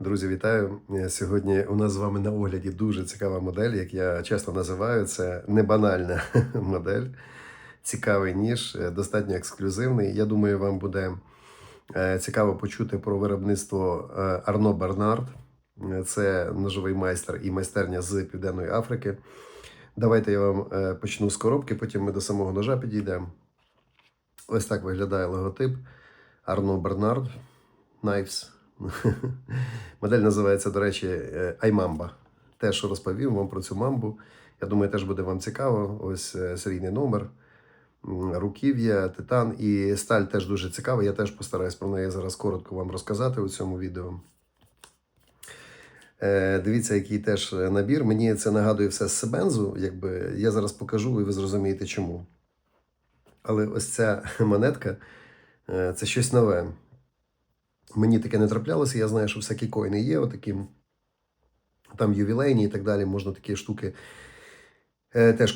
Друзі, вітаю! Е, Сьогодні у нас з вами на огляді дуже цікава модель, як я часто називаю, це не банальна модель. Цікавий ніж, е, достатньо ексклюзивний. Я думаю, вам буде е, цікаво почути про виробництво Арно Бернард. Це ножовий майстер і майстерня з Південної Африки. Давайте я вам почну з коробки, потім ми до самого ножа підійдемо. Ось так виглядає логотип Арно Бернард Knives. Модель називається, до речі, е, iMamba. Те, що розповім вам про цю мамбу. Я думаю, теж буде вам цікаво. Ось е, серійний номер, руків'я, титан і сталь теж дуже цікава. Я теж постараюсь про неї зараз коротко вам розказати у цьому відео. Е, Дивіться, який теж набір. Мені це нагадує все з Себензу. Якби я зараз покажу, і ви зрозумієте чому. Але ось ця монетка це щось нове. Мені таке не траплялося. Я знаю, що всякі коїни є, отакі, там ювілейні і так далі. Можна такі штуки е, теж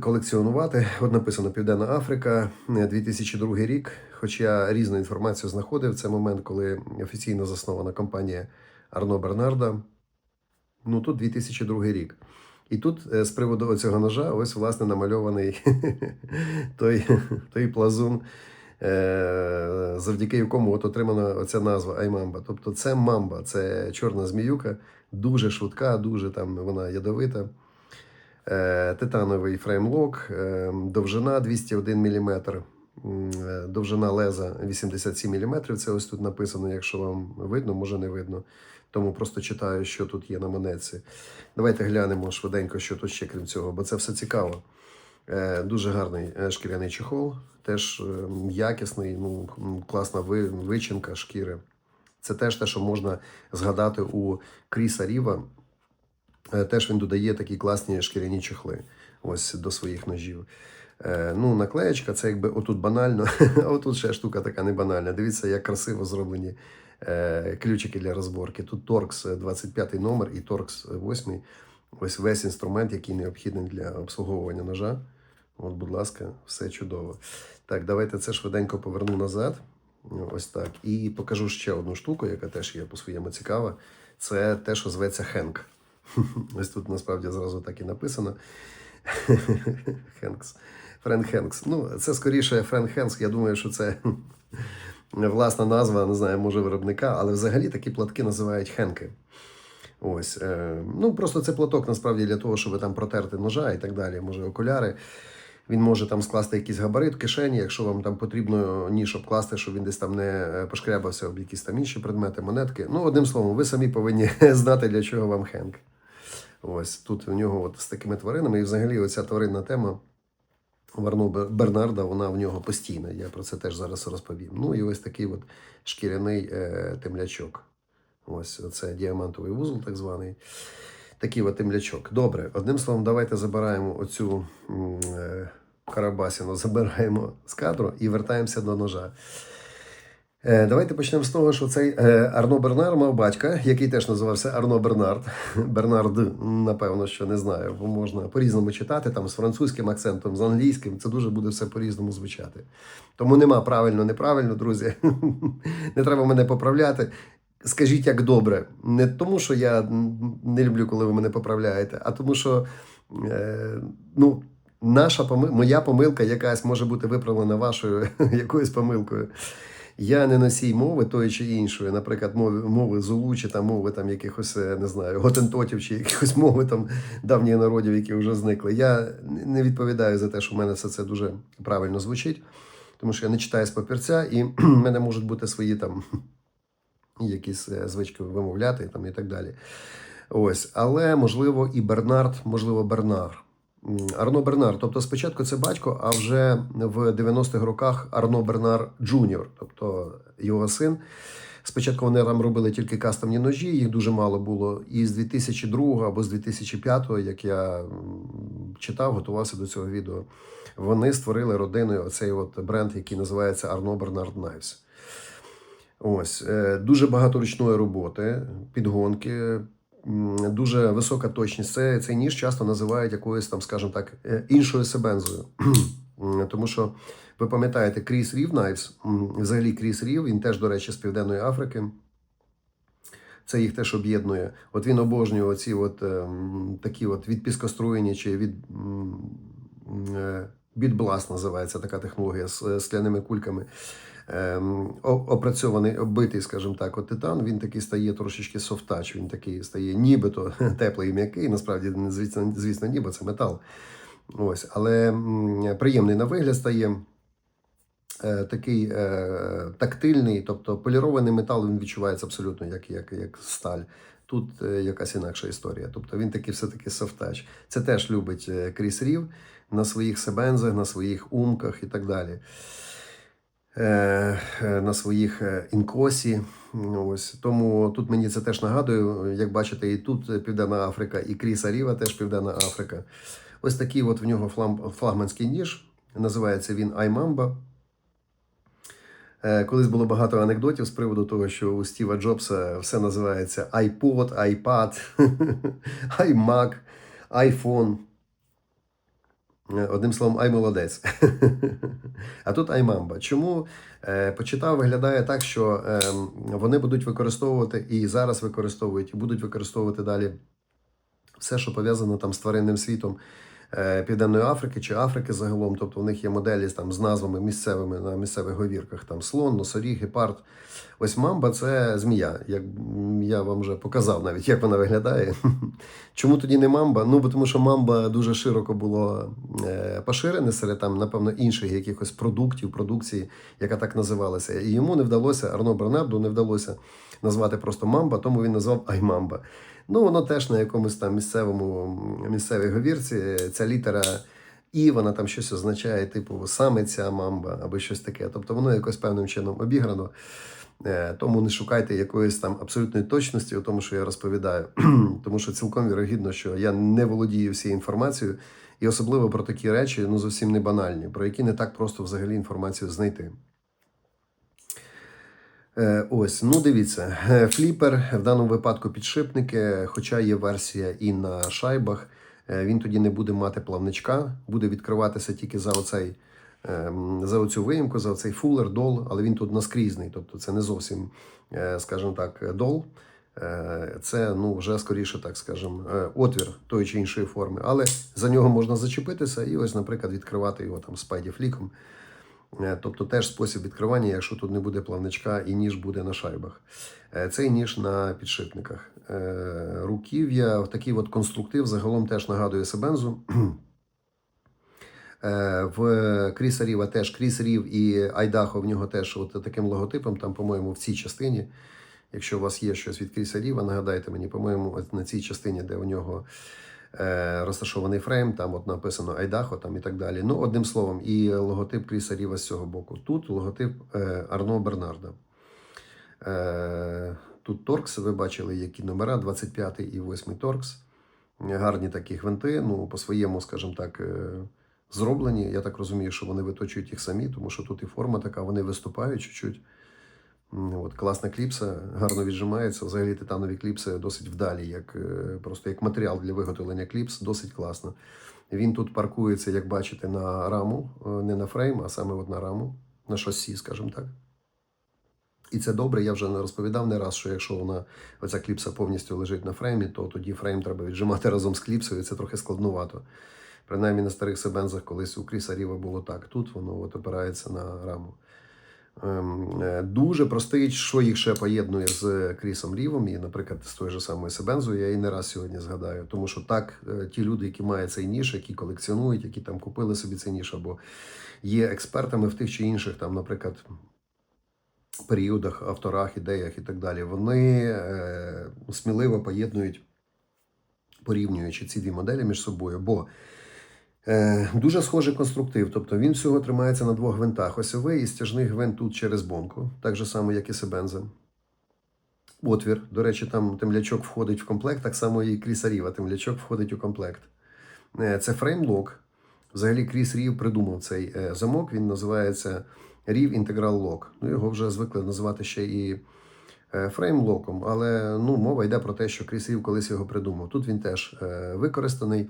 колекціонувати. От написано Південна Африка, е, 2002 рік. Хоч я різну інформацію знаходив. Це момент, коли офіційно заснована компанія Арно Бернарда. Ну тут 2002 рік. І тут е, з приводу цього ножа, ось власне намальований той, той плазун, е, завдяки якому от отримана оця назва Аймамба. Тобто це мамба, це чорна зміюка, дуже швидка, дуже там вона ядовита. Е, Титановий фреймлок, е, довжина 201 мм, е, довжина леза 87 мм. Це ось тут написано, якщо вам видно, може не видно. Тому просто читаю, що тут є на монетці. Давайте глянемо швиденько, що тут ще крім цього, бо це все цікаво. Е, Дуже гарний е, шкіряний чехол, теж е, якісний, ну, класна вичинка шкіри. Це теж те, що можна згадати у Кріса Ріва. Е, Теж він додає такі класні шкіряні чехли ось до своїх ножів. Е, Ну, наклеєчка, це якби отут банально, а отут ще штука така не банальна. Дивіться, як красиво зроблені ключики для розборки. Тут Торкс 25 номер і Торкс 8. Ось весь інструмент, який необхідний для обслуговування ножа. От, будь ласка, все чудово. Так, давайте це швиденько поверну назад. Ось так. І покажу ще одну штуку, яка теж є по-своєму цікава. Це те, що зветься Хенк. Ось тут насправді зразу так і написано. Хенкс. Френ Хенкс. Ну, це скоріше Френ Хенкс. Я думаю, що це власна назва, не знаю, може виробника, але взагалі такі платки називають Хенки. Ось. Е, ну, просто це платок насправді для того, щоб там протерти ножа і так далі. Може, окуляри. Він може там скласти якийсь габарит в кишені, якщо вам там потрібно ніж обкласти, щоб він десь там не е, пошкрябався об якісь там інші предмети, монетки. Ну, одним словом, ви самі повинні знати, для чого вам хенк. Ось тут у нього от з такими тваринами. І взагалі оця тваринна тема Варно Бернарда, вона в нього постійна. Я про це теж зараз розповім. Ну і ось такий от шкіряний е, темлячок. Ось це діамантовий вузол, так званий. Такий от темлячок. Добре, одним словом, давайте забираємо оцю е, карабасіну, забираємо з кадру і вертаємося до ножа. Е, Давайте почнемо з того, що цей е, Арно Бернар мав батька, який теж називався Арно Бернард. Бернард, напевно, що не знаю, бо можна по-різному читати, там з французьким акцентом, з англійським. Це дуже буде все по-різному звучати. Тому нема правильно, неправильно, друзі. Не треба мене поправляти. Скажіть, як добре. Не тому, що я не люблю, коли ви мене поправляєте, а тому, що е, ну, наша поми... моя помилка якась може бути виправлена вашою якоюсь помилкою. Я не носій мови тої чи іншої, наприклад, мови, мови Зулу, чи мови там якихось, е, не знаю, готентотів чи якихось мови там давніх народів, які вже зникли. Я не відповідаю за те, що в мене все це дуже правильно звучить, тому що я не читаю з папірця, і в мене можуть бути свої там якісь е, звички вимовляти там, і так далі. Ось, але можливо і Бернард, можливо, Бернар. Арно Бернар. Тобто спочатку це батько, а вже в 90-х роках Арно Бернар Джуніор, тобто його син. Спочатку вони там робили тільки кастомні ножі, їх дуже мало було. І з 2002 або з 2005, як я читав, готувався до цього відео, вони створили родиною оцей от бренд, який називається Arno Bernard Knives. Ось е, дуже багато ручної роботи, підгонки, дуже висока точність. Це цей ніж часто називають якоюсь там, скажімо так, е, іншою себензою. Тому що ви пам'ятаєте, Кріс Рів м, взагалі Кріс Рів, він теж, до речі, з Південної Африки. це їх теж об'єднує. От він обожнює оці от, ем, такі от від піскоструєння чи від е, називається така технологія з е, скляними кульками. Ем, опрацьований, оббитий, скажімо так, от титан, він такий стає трошечки софтач, він такий стає нібито теплий і м'який. Насправді, звісно, звісно, ніби це метал. Ось, але приємний на вигляд стає. Е, такий е, тактильний, тобто полірований метал він відчувається абсолютно як, як, як сталь. Тут е, якась інакша історія. Тобто він такий все-таки софтач. Це теж любить е, Кріс Рів на своїх себензах, на своїх умках і так далі. Е, е, на своїх е, інкосі. Ось тому тут мені це теж нагадує. Як бачите, і тут Південна Африка, і Кріса Ріва теж Південна Африка. Ось такий от в нього флагманський ніж. Називається він Аймамба. Колись було багато анекдотів з приводу того, що у Стіва Джобса все називається iPod, iPad, iMac, iPhone. Одним словом, ай молодець. А тут Аймамба. Чому Е, почитав, виглядає так, що ем, вони будуть використовувати і зараз використовують, і будуть використовувати далі все, що пов'язано там з тваринним світом Південної Африки чи Африки загалом. Тобто в них є моделі там з назвами місцевими на місцевих говірках: там слон, носоріг, гепард. Ось мамба це змія. Як я вам вже показав навіть, як вона виглядає. Чому тоді не мамба? Ну, бо тому що мамба дуже широко було е, поширене серед там, напевно, інших якихось продуктів, продукції, яка так називалася. І йому не вдалося, Арно Бернарду не вдалося назвати просто мамба, тому він назвав Аймамба. Ну, воно теж на якомусь там місцевому місцевій говірці. Ця літера І, вона там щось означає, типу, саме ця мамба або щось таке. Тобто воно якось певним чином обіграно. Е, Тому не шукайте якоїсь там абсолютної точності у тому, що я розповідаю. Тому що цілком вірогідно, що я не володію всією інформацією, і особливо про такі речі, ну зовсім не банальні, про які не так просто взагалі інформацію знайти. Е, Ось, ну дивіться, е, фліпер в даному випадку підшипники, хоча є версія і на шайбах, е, він тоді не буде мати плавничка, буде відкриватися тільки за оцей ем, за оцю виїмку, за цей фулер, дол, але він тут наскрізний, тобто це не зовсім, скажімо так, дол. Це ну вже скоріше, так скажемо, отвір тої чи іншої форми, але за нього можна зачепитися і ось, наприклад, відкривати його там спайдіфліком. Е, Тобто теж спосіб відкривання, якщо тут не буде плавничка і ніж буде на шайбах. Е, Цей ніж на підшипниках. Е, Руків'я, такий от конструктив загалом теж нагадує Себензу. Е, В Кріса Ріва теж Кріс Рів і Айдахо в нього теж от таким логотипом, там, по-моєму, в цій частині. Якщо у вас є щось від Кріса Ріва, нагадайте мені, по-моєму, на цій частині, де у нього е, розташований фрейм, там от написано Айдахо там і так далі. Ну, одним словом, і логотип Кріса Ріва з цього боку. Тут логотип е, Арно Бернарда. Е, тут Торкс, ви бачили, які номера, 25 і 8 Торкс. Гарні такі гвинти, ну, по-своєму, скажімо так, е, зроблені. Я так розумію, що вони виточують їх самі, тому що тут і форма така, вони виступають чуть-чуть. От, класна кліпса, гарно віджимається. Взагалі титанові кліпси досить вдалі, як, е, просто як матеріал для виготовлення кліпс, досить класно. Він тут паркується, як бачите, на раму, е, не на фрейм, а саме от на раму, на шасі, скажімо так. І це добре, я вже не розповідав не раз, що якщо вона оця кліпса повністю лежить на фреймі, то тоді фрейм треба віджимати разом з кліпсою, і це трохи складнувато. Принаймні на старих себензах колись у Кріса Ріва було так. Тут воно от опирається на раму. Ем, е, Дуже простий, що їх ще поєднує з Крісом Рівом, і, наприклад, з тою ж самою Себензою, я і не раз сьогодні згадаю. Тому що так, е, ті люди, які мають цей ніж, які колекціонують, які там купили собі цей ніж, або є експертами в тих чи інших, там, наприклад, періодах, авторах, ідеях і так далі, вони е, сміливо поєднують, порівнюючи ці дві моделі між собою. Бо Е, Дуже схожий конструктив, тобто він всього тримається на двох гвинтах. Осьовий і стяжний гвинт тут через бомку, так же само, як і Себенза. Отвір. До речі, там темлячок входить в комплект, так само і Кріса Ріва, темлячок входить у комплект. Е, Це фреймлок. Взагалі Кріс Рів придумав цей е, замок, він називається Рів Integral Lock. Ну, його вже звикли називати ще і е, фреймлоком, але ну, мова йде про те, що Кріс Рів колись його придумав. Тут він теж е, використаний.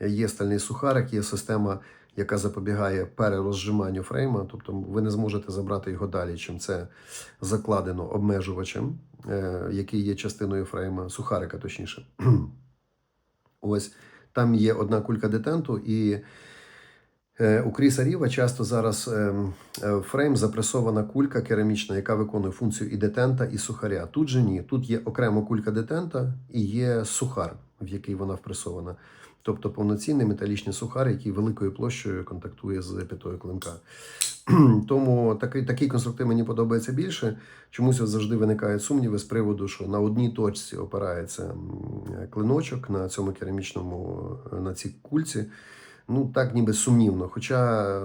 Є стальний сухарик, є система, яка запобігає перерозжиманню фрейма, тобто ви не зможете забрати його далі, чим це закладено обмежувачем, е, який є частиною фрейма, сухарика точніше. Ось там є одна кулька детенту, і е, у Кріса Ріва часто зараз ем, е, фрейм запресована кулька керамічна, яка виконує функцію і детента, і сухаря. Тут же ні. Тут є окремо кулька детента і є сухар, в який вона впресована. Тобто повноцінний металічний сухар, який великою площею контактує з питою клинка. Тому такий, такий конструктив мені подобається більше. Чомусь завжди виникають сумніви з приводу, що на одній точці опирається клиночок на цьому керамічному, е, на цій кульці. Ну, так ніби сумнівно. Хоча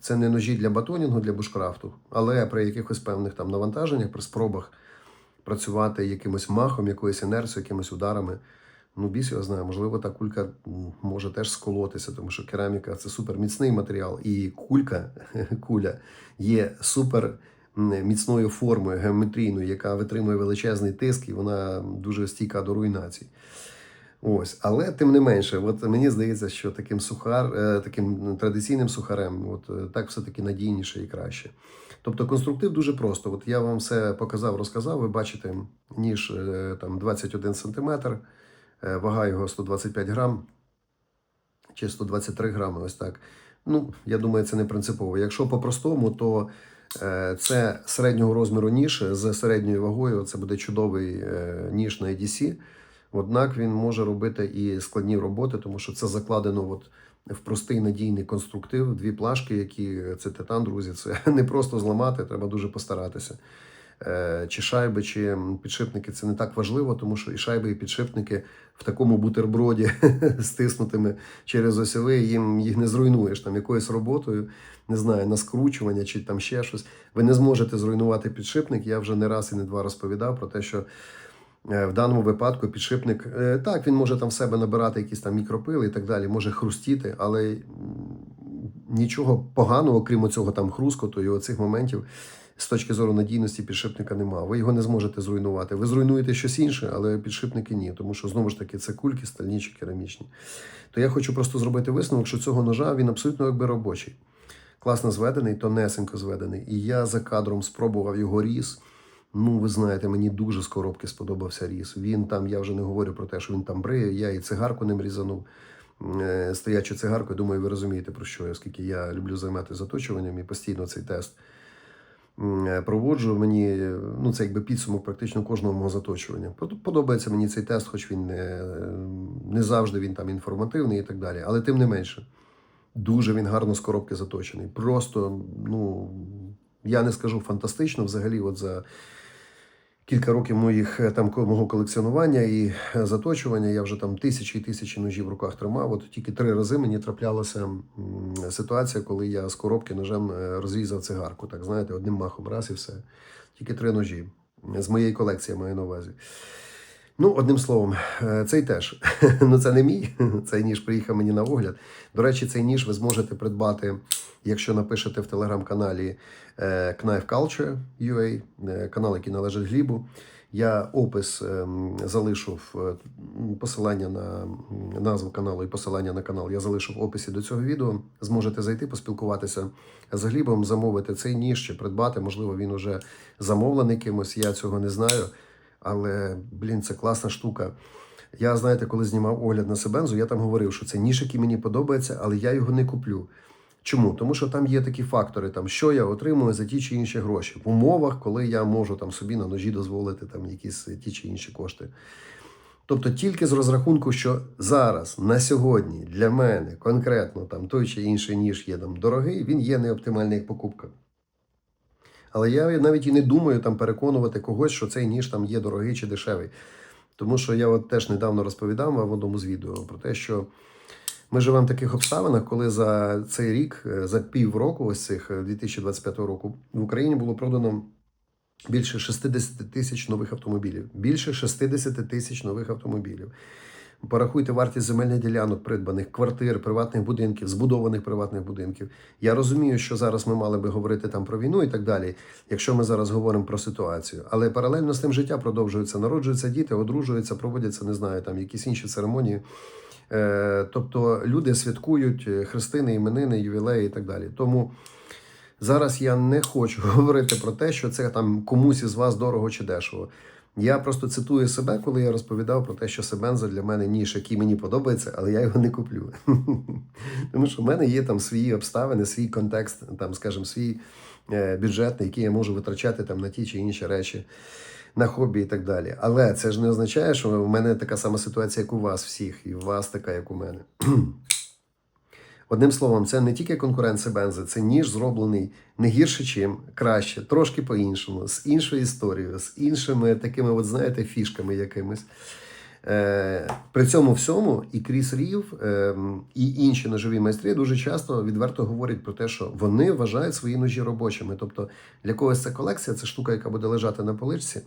це не ножі для батонінгу, для бушкрафту, але при якихось певних там навантаженнях, при спробах працювати якимось махом, якоюсь інерцією, якимись ударами. Ну, біс його знає, можливо, та кулька може теж сколотися, тому що кераміка це супер міцний матеріал, і кулька, куля є супер міцною формою геометрійною, яка витримує величезний тиск, і вона дуже стійка до руйнацій. Ось, але тим не менше, от мені здається, що таким сухар, е, таким традиційним сухарем, от е, так все-таки надійніше і краще. Тобто конструктив дуже просто. От я вам все показав, розказав. Ви бачите, ніж е, там 21 см, е, вага його 125 грам чи 123 грами, ось так. Ну, я думаю, це не принципово. Якщо по-простому, то е, це середнього розміру ніж з середньою вагою. Це буде чудовий е, ніж на EDC. Однак він може робити і складні роботи, тому що це закладено от в простий надійний конструктив. Дві плашки, які це титан, друзі, це не просто зламати, треба дуже постаратися. Е, Чи шайби, чи підшипники це не так важливо, тому що і шайби, і підшипники в такому бутерброді стиснутими через осьовий, їм їх не зруйнуєш там якоюсь роботою, не знаю, на скручування чи там ще щось. Ви не зможете зруйнувати підшипник. Я вже не раз і не два розповідав про те, що Е, В даному випадку підшипник е, так, він може там в себе набирати якісь там мікропили і так далі, може хрустіти, але нічого поганого, крім цього там хрускоту і оцих моментів з точки зору надійності підшипника немає. Ви його не зможете зруйнувати. Ви зруйнуєте щось інше, але підшипники ні, тому що знову ж таки це кульки, стальні чи керамічні. То я хочу просто зробити висновок, що цього ножа він абсолютно якби робочий. Класно зведений, тонесенько зведений. І я за кадром спробував його різ. Ну, ви знаєте, мені дуже з коробки сподобався різ. Він там, я вже не говорю про те, що він там бриє. Я і цигарку ним різанув. Е, Стоячи цигаркою, думаю, ви розумієте про що, оскільки я люблю займатися заточуванням і постійно цей тест проводжу. Мені е, ну, це якби підсумок практично кожного мого заточування. Подобається мені цей тест, хоч він не, не завжди він там інформативний і так далі. Але тим не менше, дуже він гарно з коробки заточений. Просто, ну, я не скажу фантастично, взагалі, от за кілька років моїх е, там мого колекціонування і е, заточування. Я вже там тисячі і тисячі ножів в руках тримав. От тільки три рази мені траплялася ситуація, коли я з коробки ножем е, розрізав цигарку. Так знаєте, одним махом раз і все. Тільки три ножі. З моєї колекції маю на увазі. Ну, одним словом, е, цей теж. Ну, це не мій. Цей ніж приїхав мені на огляд. До речі, цей ніж ви зможете придбати, якщо напишете в телеграм-каналі е, Knife Culture UA, е, канал, який належить Глібу. Я опис ем, залишу в е, посилання на назву каналу і посилання на канал. Я залишу в описі до цього відео. Зможете зайти, поспілкуватися з Глібом, замовити цей ніж чи придбати. Можливо, він уже замовлений кимось. Я цього не знаю. Але, блін, це класна штука. Я, знаєте, коли знімав огляд на Себензу, я там говорив, що це ніж, який мені подобається, але я його не куплю. Чому? Тому що там є такі фактори, там, що я отримую за ті чи інші гроші. В умовах, коли я можу там, собі на ножі дозволити там, якісь ті чи інші кошти. Тобто тільки з розрахунку, що зараз, на сьогодні, для мене конкретно там, той чи інший ніж є там, дорогий, він є неоптимальний як покупка. Але я навіть і не думаю там переконувати когось, що цей ніж там є дорогий чи дешевий. Тому що я от теж недавно розповідав вам в одному з відео про те, що ми живемо в таких обставинах, коли за цей рік, е, за півроку, ось цих е, 2025 року, в Україні було продано більше 60 тисяч нових автомобілів. Більше 60 тисяч нових автомобілів. Порахуйте вартість земельних ділянок, придбаних квартир, приватних будинків, збудованих приватних будинків. Я розумію, що зараз ми мали би говорити там про війну і так далі, якщо ми зараз говоримо про ситуацію. Але паралельно з тим життя продовжується, народжуються діти, одружуються, проводяться, не знаю, там якісь інші церемонії. Е, тобто люди святкують е, хрестини, іменини, ювілеї і так далі. Тому зараз я не хочу говорити про те, що це там комусь із вас дорого чи дешево. Я просто цитую себе, коли я розповідав про те, що Себенза для мене ніж, який мені подобається, але я його не куплю. Тому що в мене є там свої обставини, свій контекст, там, скажімо, свій е, бюджетний, який я можу витрачати там на ті чи інші речі, на хобі і так далі. Але це ж не означає, що в мене така сама ситуація, як у вас всіх, і у вас така, як у мене. Одним словом, це не тільки конкуренція бензи, це ніж зроблений не гірше, чим краще, трошки по-іншому, з іншою історією, з іншими такими, от знаєте, фішками якимись. Е, при цьому всьому і Кріс Рів, е, і інші ножові майстри дуже часто відверто говорять про те, що вони вважають свої ножі робочими. Тобто для когось це колекція, це штука, яка буде лежати на поличці.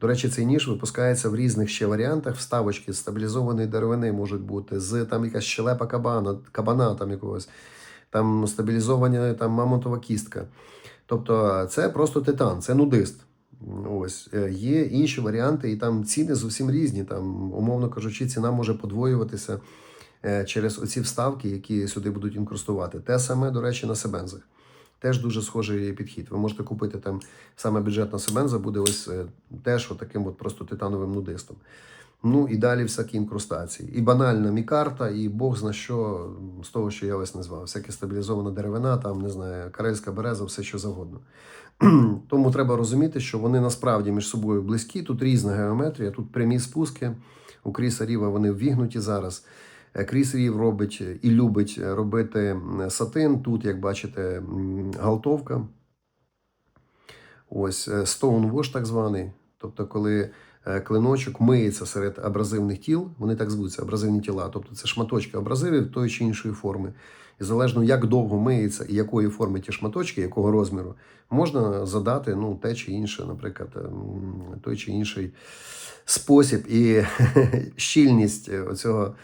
До речі, цей ніж випускається в різних ще варіантах. Вставочки з стабілізованої деревини можуть бути, з там якась щелепа кабана, кабана там якогось, там стабілізована там мамонтова кістка. Тобто це просто титан, це нудист. Ось Е, є інші варіанти, і там ціни зовсім різні. Там, умовно кажучи, ціна може подвоюватися е, через оці вставки, які сюди будуть інкрустувати. Те саме, до речі, на себензах. Теж дуже схожий підхід. Ви можете купити там саме бюджетна себенза, буде ось е, теж таким от просто титановим нудистом. Ну і далі всякі інкрустації. І банальна мікарта, і Бог зна що з того, що я ось назвав. Всяке стабілізована деревина, там не знаю, карельська береза, все що завгодно. Тому треба розуміти, що вони насправді між собою близькі. Тут різна геометрія, тут прямі спуски. У Кріса Ріва вони ввігнуті зараз. Е, Кріс Рів робить і любить робити сатин. Тут, як бачите, галтовка. Ось е, stone так званий. Тобто, коли е, клиночок миється серед абразивних тіл, вони так звуться, абразивні тіла. Тобто це шматочки абразивів тої чи іншої форми. І залежно як довго миється і якої форми ті шматочки, якого розміру, можна задати ну, те чи інше, наприклад, ем, той чи інший спосіб і щільність оцього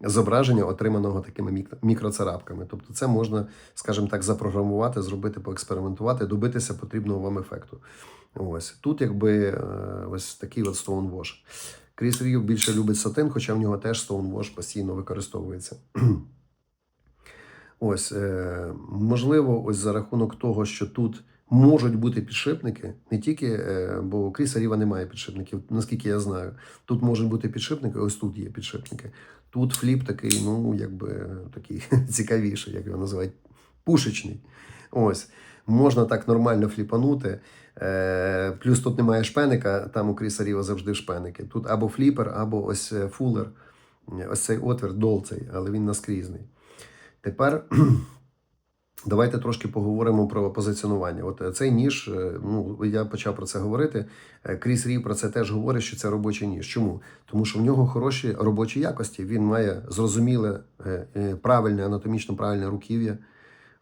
зображення, отриманого такими мікроцарапками. Тобто, це можна, скажімо так, запрограмувати, зробити, поекспериментувати, добитися потрібного вам ефекту. Ось тут, якби е, ось такий от Stonewash. Кріс Рів більше любить сатин, хоча в нього теж Stonewash постійно використовується. Ось, е, можливо, ось за рахунок того, що тут можуть бути підшипники, не тільки, е, бо Кріса Ріва немає підшипників, наскільки я знаю. Тут можуть бути підшипники, ось тут є підшипники. Тут фліп такий, ну, якби такий цікавіший, як його називають, пушечний. Ось. Можна так нормально фліпанути. Е, плюс тут немає шпеника, там у Кріса Ріва завжди шпеники. Тут або фліпер, або ось е, фулер. Ось цей отвір долцей, але він наскрізний. Тепер давайте трошки поговоримо про позиціонування. От е, цей ніж, е, ну я почав про це говорити. Е, Кріс Рів про це теж говорить, що це робочий ніж. Чому? Тому що в нього хороші робочі якості. Він має зрозуміле, правильне, анатомічно правильне руків'я.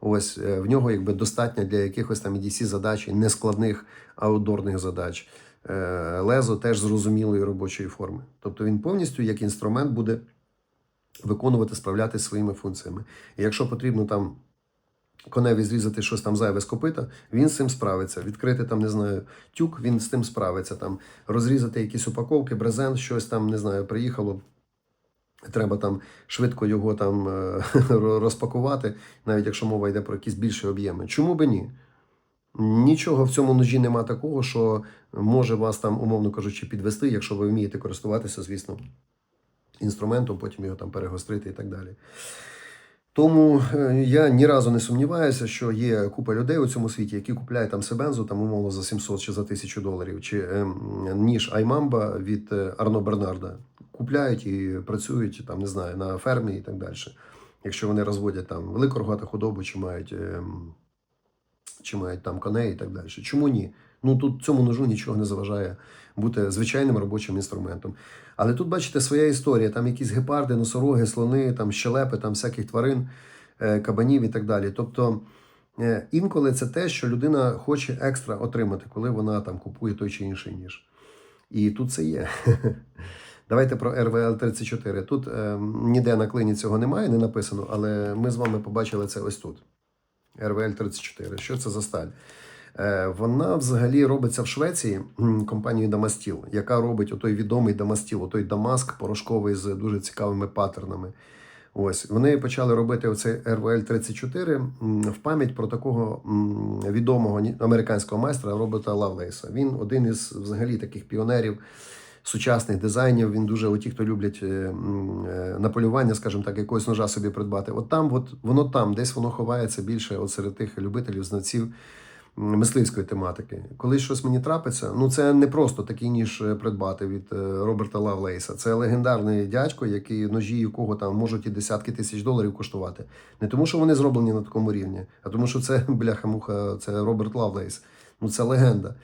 Ось в нього якби достатньо для якихось там EDC задач, нескладних аутдорних задач. Лезо теж зрозумілої робочої форми. Тобто він повністю як інструмент буде виконувати, справлятися своїми функціями. І якщо потрібно там коневі зрізати щось там зайве з копита, він з цим справиться. Відкрити там, не знаю, тюк, він з тим справиться. Там розрізати якісь упаковки, брезент, щось там, не знаю, приїхало. Треба там швидко його там е, розпакувати, навіть якщо мова йде про якісь більші об'єми. Чому би ні? Нічого в цьому ножі нема такого, що може вас там, умовно кажучи, підвести, якщо ви вмієте користуватися, звісно, інструментом, потім його там перегострити і так далі. Тому е, я ні разу не сумніваюся, що є купа людей у цьому світі, які купляють там Себензу, там умовно за 700 чи за 1000 доларів, чи ем, ніж Аймамба від е, Арно Бернарда. Купляють і працюють там, не знаю, на фермі і так далі. Якщо вони розводять там велику рогату худобу, чи мають, чи мають там коней і так далі. Чому ні? Ну тут цьому ножу нічого не заважає бути звичайним робочим інструментом. Але тут, бачите, своя історія. Там якісь гепарди, носороги, слони, там щелепи, там всяких тварин, е, кабанів і так далі. Тобто е, інколи це те, що людина хоче екстра отримати, коли вона там купує той чи інший ніж. І тут це є. Давайте про RVL 34. Тут е, ніде на клині цього немає, не написано, але ми з вами побачили це ось тут. RVL 34. Що це за сталь? Е, Вона взагалі робиться в Швеції компанією Дамастіл, яка робить отой відомий Дамастіл, отой Дамаск порошковий з дуже цікавими паттернами. Ось вони почали робити оцей РВЛ 34 в пам'ять про такого відомого американського майстра Роберта Лавлейса. Він один із взагалі таких піонерів сучасних дизайнів. Він дуже оті, хто люблять е, е, на полювання, скажімо так, якогось ножа собі придбати. От там, от воно там, десь воно ховається більше от серед тих любителів, знавців мисливської тематики. Коли щось мені трапиться, ну це не просто такий ніж е, придбати від е, Роберта Лавлейса. Це легендарний дядько, який ножі, якого там можуть і десятки тисяч доларів коштувати. Не тому, що вони зроблені на такому рівні, а тому, що це бляха-муха, це Роберт Лавлейс. Ну це легенда.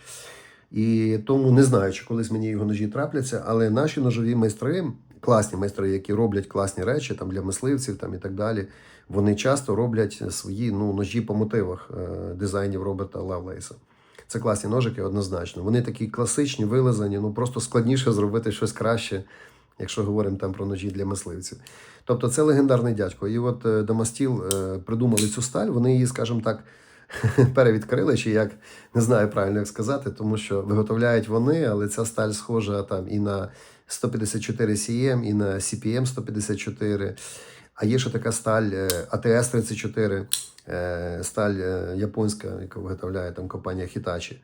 І тому не знаю, чи колись мені його ножі трапляться, але наші ножові майстри, класні майстри, які роблять класні речі там для мисливців там і так далі, вони часто роблять свої ну, ножі по мотивах е, дизайнів Роберта Лавлейса. Це класні ножики, однозначно. Вони такі класичні, вилизані, ну просто складніше зробити щось краще, якщо говоримо там про ножі для мисливців. Тобто це легендарний дядько. І от е, Дамастіл е, придумали цю сталь, вони її, скажімо так, перевідкрили, чи як не знаю правильно як сказати, тому що виготовляють вони, але ця сталь схожа там і на 154 CM, і на CPM 154. А є ще така сталь е, ATS 34, е, сталь е, японська, яку виготовляє там компанія Hitachi.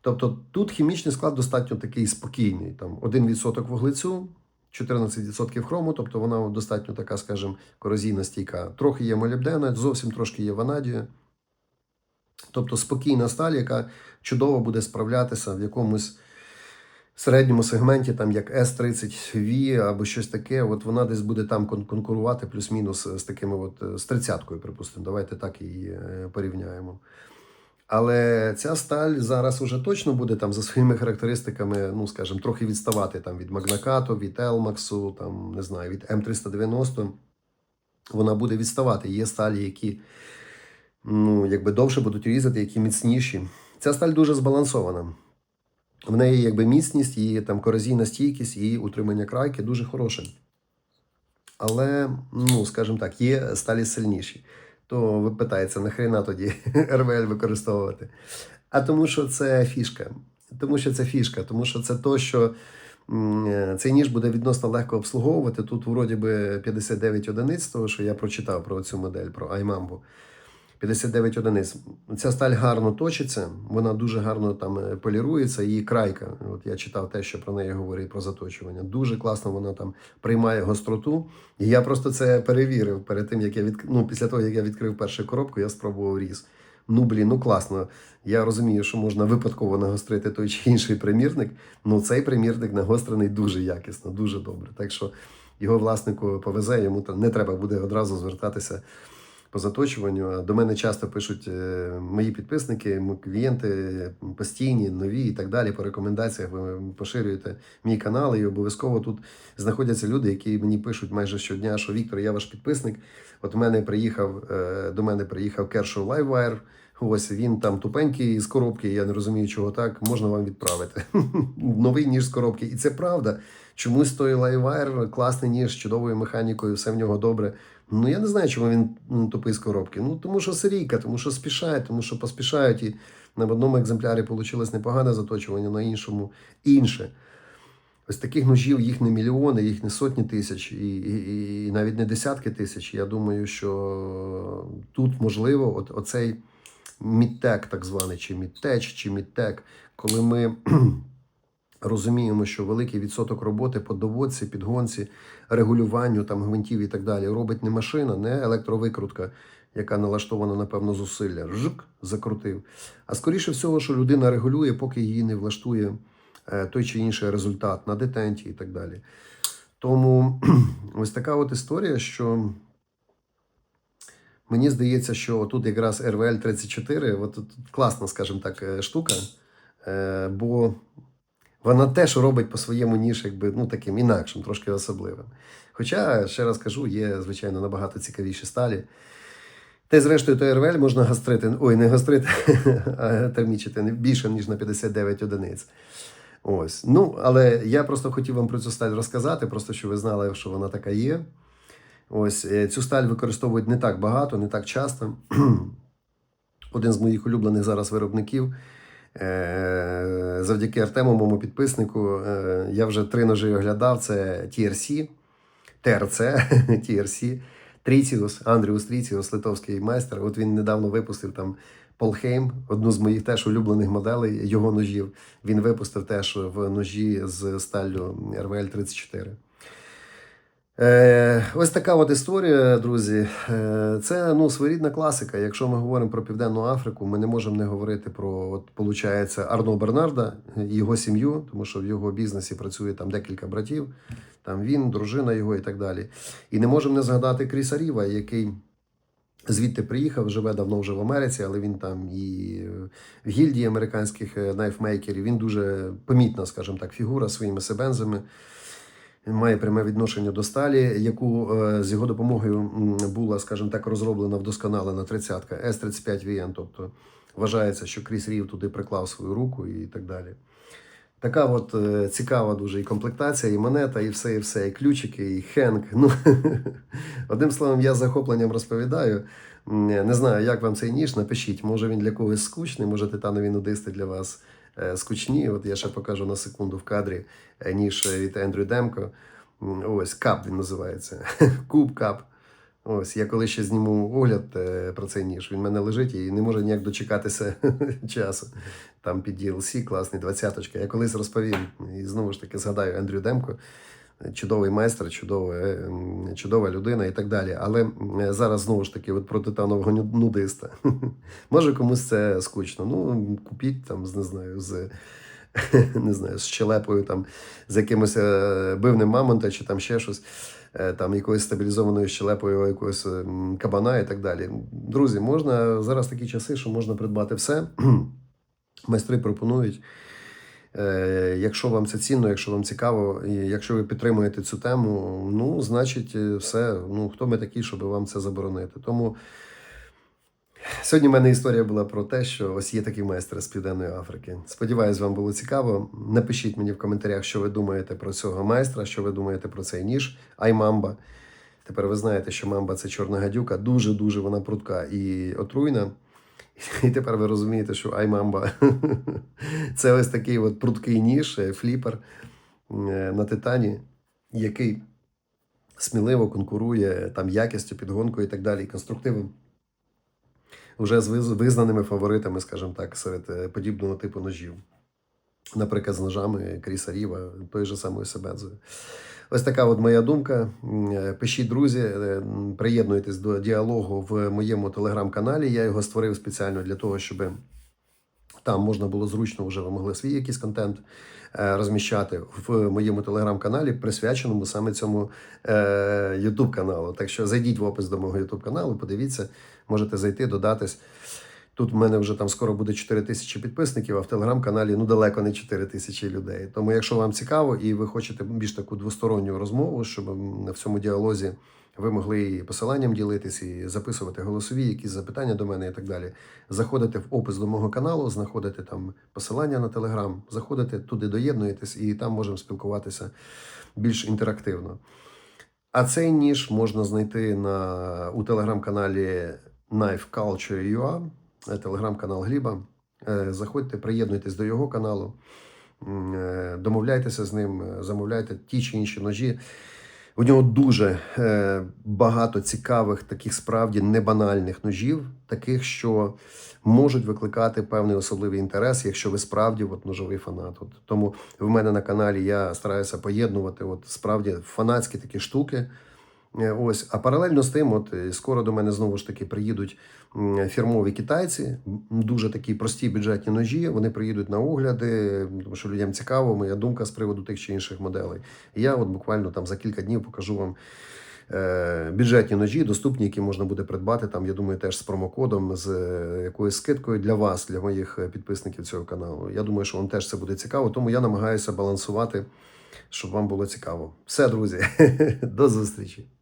Тобто тут хімічний склад достатньо такий спокійний. Там 1% вуглецю, 14% хрому, тобто вона достатньо така, скажімо, корозійна стійка. Трохи є молібдена, зовсім трошки є ванадію. Тобто спокійна сталь, яка чудово буде справлятися в якомусь середньому сегменті, там як S30V або щось таке. От вона десь буде там конкурувати плюс-мінус з такими, от з тридцяткою, припустимо. Давайте так її е, порівняємо. Але ця сталь зараз уже точно буде там за своїми характеристиками, ну скажімо, трохи відставати там від Магнакату, від Елмаксу, там не знаю, від М390. Вона буде відставати. Є сталі, які ну, якби довше будуть різати, які міцніші. Ця сталь дуже збалансована. В неї якби міцність, її там корозійна стійкість, її утримання крайки дуже хороше. Але, ну, скажімо так, є сталі сильніші. То ви питаєте, нахрена тоді РВЛ використовувати? А тому, що це фішка. Тому що це фішка, тому що це то, що цей ніж буде відносно легко обслуговувати. Тут, вроді би, 59 одиниць, того, що я прочитав про цю модель, про iMambo. 59 одиниць. Ця сталь гарно точиться, вона дуже гарно там е, полірується. Її крайка. От я читав те, що про неї говорить про заточування. Дуже класно вона там приймає гостроту. І я просто це перевірив перед тим, як я від... ну, після того, як я відкрив першу коробку, я спробував різ. Ну блін, ну класно. Я розумію, що можна випадково нагострити той чи інший примірник. Ну цей примірник нагострений дуже якісно, дуже добре. Так що його власнику повезе, йому там не треба буде одразу звертатися по заточуванню. До мене часто пишуть е, мої підписники, м- клієнти постійні, нові і так далі. По рекомендаціях ви поширюєте мій канал, і обов'язково тут знаходяться люди, які мені пишуть майже щодня, що Віктор, я ваш підписник. От мене приїхав е, до мене приїхав Kershaw Livewire. Ось він там тупенький з коробки. Я не розумію, чого так. Можна вам відправити. Новий ніж з коробки. І це правда. Чомусь той Livewire класний ніж чудовою механікою, все в нього добре. Ну я не знаю, чому він тупий з коробки. Ну тому що серійка, тому що спішають, тому що поспішають. І на одному екземплярі вийшло непогане заточування, на іншому інше. Ось таких ножів їх не мільйони, їх не сотні тисяч, і, і, і навіть не десятки тисяч. Я думаю, що тут можливо от, оцей мідтек, так званий, чи мідтеч, чи мідтек, коли ми розуміємо, що великий відсоток роботи по доводці, підгонці, регулюванню там гвинтів і так далі робить не машина, не електровикрутка, яка налаштована, напевно, зусилля. Жик, закрутив. А скоріше всього, що людина регулює, поки її не влаштує е, той чи інший результат на детенті і так далі. Тому ось така от історія, що мені здається, що тут якраз РВЛ 34, от тут класна, скажімо так, е, штука, е, бо вона теж робить по своєму ніж, якби ну таким інакшим, трошки особливим. Хоча, ще раз кажу, є, звичайно, набагато цікавіші сталі. Та зрештою, той РВЛ можна гастрити, ой, не гастрити, а термічити більше, ніж на 59 одиниць. Ось. Ну, але я просто хотів вам про цю сталь розказати, просто щоб ви знали, що вона така є. Ось е, цю сталь використовують не так багато, не так часто. один з моїх улюблених зараз виробників. Е, Завдяки Артему, моєму підписнику, е, я вже три ножі оглядав. Це TRC, ТРЦ, TRC, Тріціус, Андріус Тріціус, литовський майстер. От він недавно випустив там Полхейм, одну з моїх теж улюблених моделей його ножів. Він випустив теж в ножі з сталлю РВЛ 34. Е, ось така от історія, друзі. Е, це ну, своєрідна класика. Якщо ми говоримо про Південну Африку, ми не можемо не говорити про от, получається, Арно Бернарда і його сім'ю, тому що в його бізнесі працює там декілька братів, там він, дружина його і так далі. І не можемо не згадати Кріса Ріва, який звідти приїхав, живе давно вже в Америці, але він там і в гільдії американських е, найфмейкерів. Він дуже помітна, скажімо так, фігура своїми себензами. Він має пряме відношення до сталі, яку е, з його допомогою була, скажімо так, розроблена вдосконалена 30-ка С-35 VN. Тобто вважається, що Кріс Рів туди приклав свою руку і так далі. Така от е, цікава дуже і комплектація, і монета, і все, і все, і ключики, і хенк. Ну, одним словом, я з захопленням розповідаю. Не знаю, як вам цей ніж. Напишіть, може він для когось скучний, може титанові нудисти для вас скучні. От я ще покажу на секунду в кадрі е, ніж від Ендрю Демко. Ось кап він називається. Куб кап. Ось я коли ще зніму огляд е, про цей ніж. Він в мене лежить і не може ніяк дочекатися часу. Там під DLC класний двадцяточка. Я колись розповім і знову ж таки згадаю Ендрю Демко. Чудовий майстер, чудова, е, чудова людина і так далі. Але зараз знову ж таки, от про титанового нудиста. Може комусь це скучно. Ну, купіть там, не знаю, з, не знаю, з щелепою, там, з якимось е, бивним мамонта чи там ще щось, е, там якоюсь стабілізованою щелепою якогось м, кабана і так далі. Друзі, можна зараз такі часи, що можна придбати все. Майстри пропонують. Е, Якщо вам це цінно, якщо вам цікаво, і якщо ви підтримуєте цю тему, ну, значить, е, все. Ну, хто ми такі, щоб вам це заборонити? Тому сьогодні в мене історія була про те, що ось є такий майстер з Південної Африки. Сподіваюсь, вам було цікаво. Напишіть мені в коментарях, що ви думаєте про цього майстра, що ви думаєте про цей ніж Аймамба. Тепер ви знаєте, що мамба це чорна гадюка, дуже-дуже вона прудка і отруйна. І тепер ви розумієте, що Аймамба це ось такий от прудкий ніж, е, фліпер е, на титані, який сміливо конкурує там якістю, підгонкою і так далі, і конструктивом. Вже з визнаними фаворитами, скажімо так, серед е, подібного типу ножів. Наприклад, з ножами Кріса Ріва, той же самою Себедзою. Ось така от моя думка. Е, Пишіть, друзі, е, приєднуйтесь до діалогу в моєму телеграм-каналі. Я його створив спеціально для того, щоб там можна було зручно вже ви могли свій якийсь контент е, розміщати в моєму телеграм-каналі, присвяченому саме цьому YouTube каналу. Так що зайдіть в опис до мого YouTube каналу, подивіться, можете зайти, додатись. Тут в мене вже там скоро буде 4 тисячі підписників, а в телеграм-каналі ну далеко не 4 тисячі людей. Тому, якщо вам цікаво і ви хочете більш таку двосторонню розмову, щоб в цьому діалозі ви могли і посиланням ділитись, і записувати голосові, якісь запитання до мене і так далі. Заходите в опис до мого каналу, знаходите там посилання на телеграм, заходите туди, доєднуєтесь, і там можемо спілкуватися більш інтерактивно. А цей ніж можна знайти на, у телеграм-каналі Knife Culture.ua, е, телеграм-канал Гліба. Е, Заходьте, приєднуйтесь до його каналу, е, домовляйтеся з ним, е, замовляйте ті чи інші ножі. У нього дуже е, багато цікавих, таких справді небанальних ножів, таких, що можуть викликати певний особливий інтерес, якщо ви справді от, ножовий фанат. От, тому в мене на каналі я стараюся поєднувати от, справді фанатські такі штуки. Е, Ось, а паралельно з тим, от е, скоро до мене знову ж таки приїдуть фірмові китайці, дуже такі прості бюджетні ножі. Вони приїдуть на огляди, тому що людям цікаво, моя думка з приводу тих чи інших моделей. І я от буквально там за кілька днів покажу вам е, бюджетні ножі, доступні, які можна буде придбати. Там, я думаю, теж з промокодом, з якоюсь скидкою для вас, для моїх підписників цього каналу. Я думаю, що вам теж це буде цікаво, тому я намагаюся балансувати, щоб вам було цікаво. Все, друзі, до зустрічі.